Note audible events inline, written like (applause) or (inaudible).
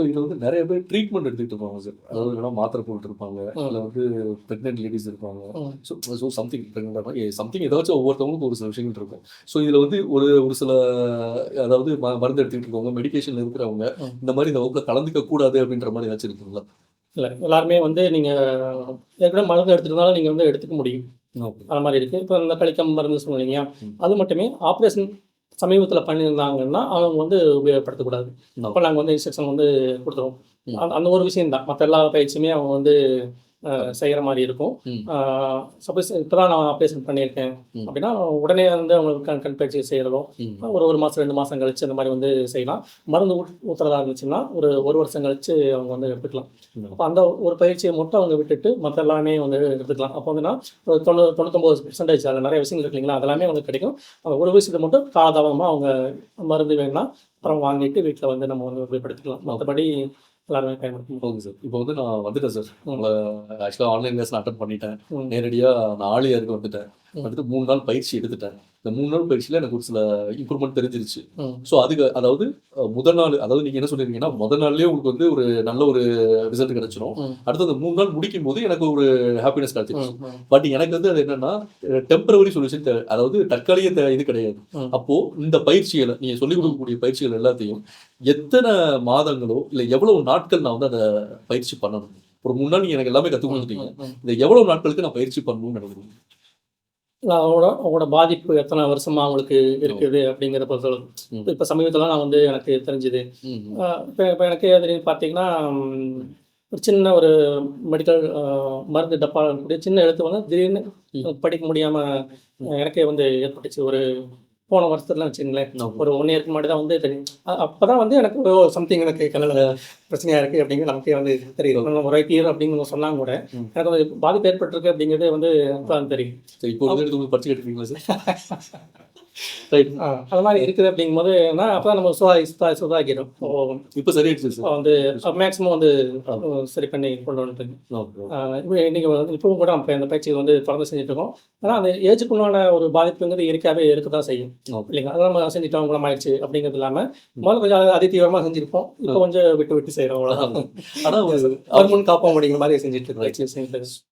So இதில் வந்து நிறைய பேர் ட்ரீட்மெண்ட் எடுத்துக்கிட்டு இருப்பாங்க சார் அதாவது இல்லைனா மாத்திரை போட்டு இருப்பாங்க இல்லை வந்து ப்ரெக்னென்ட் லேடிஸ் இருப்பாங்க. ஸோ ஸோ சம்திங் சம்திங் ஏதாச்சும் ஒவ்வொருத்தவங்களுக்கும் ஒரு சில விஷயங்கள் இருக்கும். ஸோ இதில் வந்து ஒரு ஒரு சில அதாவது ம- மருந்து எடுத்துக்கிட்டு இருக்கவங்க மெடிகேஷன் இருக்கிறவங்க. இந்த மாதிரி இந்த வகுப்பில் கலந்துக்க கூடாது அப்படின்ற மாதிரி ஏதாச்சும் இருக்குங்களா? இல்லை எல்லாருமே வந்து நீங்கள் ஏற்கனவே மருந்து எடுத்துருந்தாலும் நீங்கள் வந்து எடுத்துக்க முடியும். அந்த மாதிரி இருக்குது இப்போ இந்த கழிக்கம் மருந்து சொன்னீங்க. அது மட்டுமே ஆப்ரேஷன் சமீபத்தில் பண்ணியிருந்தாங்கன்னா அவங்க வந்து உபயோகப்படுத்தக்கூடாது. அப்போ நாங்கள் வந்து இன்ஸ்ட்ரக்ஷன் வந்து கொடுத்துருவோம். அந்த ஒரு விஷயம் தான் மற்ற எல்லா பயிற்சியுமே அவங்க வந்து செய்கிற மாதிரி இருக்கும். சப்போஸ் இப்போ தான் நான் ஆப்ரேஷன் பண்ணியிருக்கேன். அப்படின்னா உடனே வந்து அவங்களுக்கு கண் பயிற்சி செய்கிறதோ. ஒரு ஒரு மாதம் ரெண்டு மாதம் கழிச்சு அந்த மாதிரி வந்து செய்யலாம். மருந்து ஊத்துறதா இருந்துச்சுன்னா ஒரு ஒரு வருஷம் கழிச்சு அவங்க வந்து எடுத்துக்கலாம். அப்போ அந்த ஒரு பயிற்சியை மட்டும் அவங்க விட்டுட்டு மற்ற எல்லாமே வந்து எடுத்துக்கலாம். அப்போ வந்துன்னா ஒரு தொண்ணூ தொண்ணூத்தொம்பது பெர்சன்டேஜ் அதில் நிறைய விஷயங்கள் இருக்கு இல்லைங்களா? அதெல்லாமே உங்களுக்கு கிடைக்கும். ஒரு விஷயத்தை மட்டும் காலதாமமாக அவங்க மருந்து வேணும்னா அப்புறம் வாங்கிட்டு வீட்டில் வந்து நம்ம வந்து உபயோகப்படுத்திக்கலாம். மற்றபடி எல்லாருமே பயன்படுத்தணும் ஓகே சார் இப்போ வந்து நான் வந்துட்டேன் சார் உங்களை ஆக்சுவலாக ஆன்லைன் கிளாஸ் நான் அட்டன் பண்ணிட்டேன். நேரடியாக நான் ஆலியாருக்கு வந்துட்டேன். வந்துட்டு மூணு நாள் பயிற்சி எடுத்துட்டேன் இந்த மூணு நாள் பயிற்சியில் எனக்கு ஒரு சில இம்ப்ரூவ்மெண்ட் தெரிஞ்சிருச்சு. ஸோ அதுக்கு அதாவது முதல் நாள் அதாவது நீங்கள் என்ன சொல்லிருக்கீங்கன்னா முதல் நாள்லேயே உங்களுக்கு வந்து ஒரு நல்ல ஒரு ரிசல்ட் கிடைச்சிடும். அடுத்து அந்த மூணு நாள் முடிக்கும் போது எனக்கு ஒரு ஹாப்பினஸ் கிடைச்சிருச்சு. பட் எனக்கு வந்து அது என்னன்னா டெம்பரவரி சொல்யூஷன் அதாவது தற்காலிக இது கிடையாது. அப்போ இந்த பயிற்சிகளை நீங்க சொல்லிக் கொடுக்கக்கூடிய பயிற்சிகள் எல்லாத்தையும் எத்தனை மாதங்களோ இல்ல எவ்வளவு நாட்கள் நான் வந்து அதை பயிற்சி பண்ணணும் ஒரு மூணு நாள் நீங்க எனக்கு எல்லாமே கத்துக் கொடுத்துட்டீங்க. இந்த எவ்வளவு நாட்களுக்கு நான் பயிற்சி பண்ணணும்னு நினைக்கிறேன் அவங்களோட அவங்களோட பாதிப்பு எத்தனை வருஷமா அவங்களுக்கு இருக்குது அப்படிங்கிற பொறுத்தளவு. இப்போ சமீபத்தில் நான் வந்து எனக்கு தெரிஞ்சுது. இப்போ இப்போ எனக்கு அது பார்த்தீங்கன்னா ஒரு சின்ன ஒரு மெடிக்கல் மருந்து டப்பா சின்ன எழுத்து வந்து திடீர்னு. படிக்க முடியாமல் எனக்கே வந்து ஏற்பட்டுச்சு. ஒரு போன வருஷத்துல வச்சுங்களேன் ஒரு ஒன் இயருக்கு முன்னாடி தான் வந்து தெரியும் அப்போ தான் வந்து எனக்கு சம்திங் எனக்கு கண்ணில் பிரச்சனையாக இருக்குது அப்படிங்கிறது நமக்கே வந்து தெரியும் நம்ம ஒரு ஐடியர் அப்படிங்கிற சொன்னாங்க கூட. எனக்கு வந்து பாதிப்பு ஏற்பட்டிருக்கு அப்படிங்கிறது வந்து தெரியும் இப்போ படிச்சு கேட்டுருக்கீங்களா சார்? (laughs) அது மாதிரி இருக்குது அப்படிங்கும்போது நான் அப்போ தான் நம்ம சுதாகி சுதா சுதாகிடும் இப்போ சரியாயிடுச்சு சார். வந்து மேக்ஸிமம் வந்து சரி பண்ணி கொண்டு இப்போ இன்னைக்கு வந்து இப்பவும் கூட நம்ம இந்த பயிற்சி வந்து தொடர்ந்து செஞ்சுட்டு இருக்கோம் ஆனால் அந்த ஏஜுக்குள்ளான ஒரு பாதிப்புங்கிறது இயற்கையாகவே இருக்க தான் செய்யும் இல்லைங்க அதெல்லாம் நம்ம செஞ்சுட்டோம் குணமாயிடுச்சு அப்படிங்கிறது இல்லாமல் முதல்ல கொஞ்சம் அதி தீவிரமாக செஞ்சிருப்போம். இப்போ கொஞ்சம் விட்டு விட்டு செய்கிறோம் அவ்வளோதான் ஆனா (laughs) முன் காப்போம் அப்படிங்கிற மாதிரி செஞ்சுட்டு இருக்கோம். செஞ்சுட்டு.